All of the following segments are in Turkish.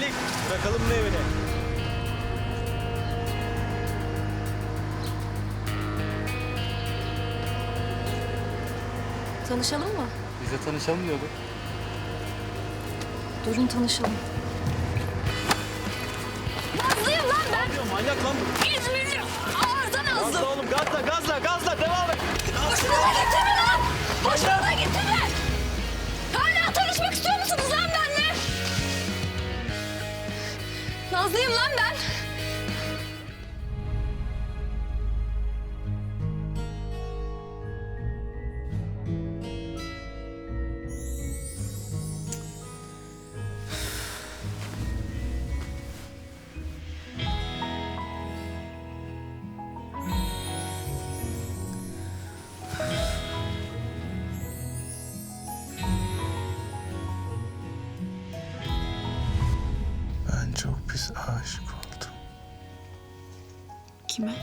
geldik. Bırakalım mı evine? Tanışalım mı? Biz de tanışalım diyorduk. Durun tanışalım. Nazlıyım lan ben. Ya manyak lan bu. İzmirli. Nazlı. Gazla oğlum gazla gazla gazla devam et. Hoşuna da gitme lan. Hoşuna çok pis aşık oldum. Kime?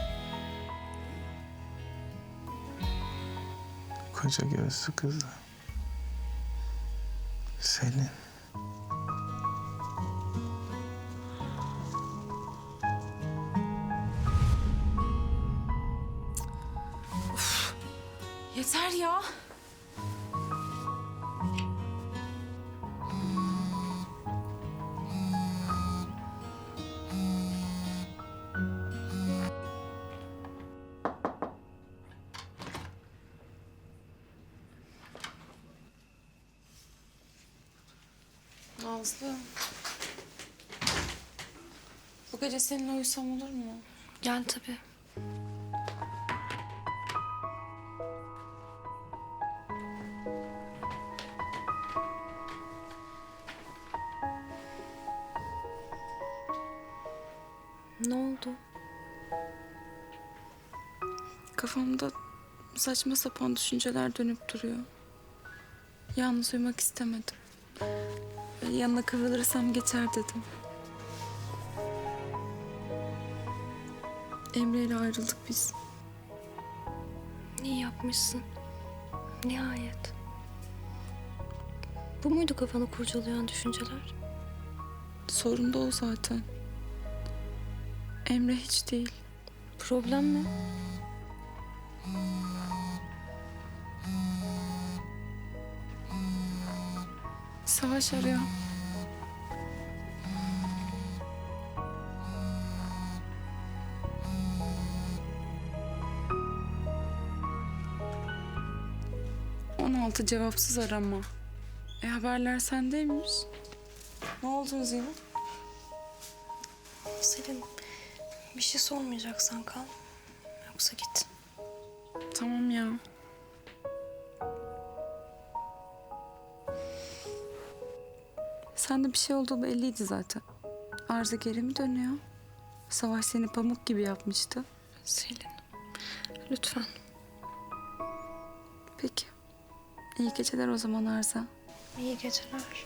Koca gözlü kızı. Senin. Yeter ya. Nazlı. Bu gece seninle uyusam olur mu? Gel tabii. Ne oldu? Kafamda saçma sapan düşünceler dönüp duruyor. Yalnız uyumak istemedim. Yanına kıvrılırsam geçer dedim. Emre ile ayrıldık biz. İyi yapmışsın. Nihayet. Bu muydu kafanı kurcalayan düşünceler? Sorun da o zaten. Emre hiç değil. Problem ne? Savaş arıyor. On altı cevapsız arama. E haberler sendeymiş. Ne oldu Zeynep? Selin, bir şey sormayacaksan kal. Yoksa git. Tamam ya. Sende bir şey olduğu belliydi zaten. Arıza geri mi dönüyor? Savaş seni pamuk gibi yapmıştı. Selin, lütfen. Peki. İyi geceler o zaman Arza. İyi geceler.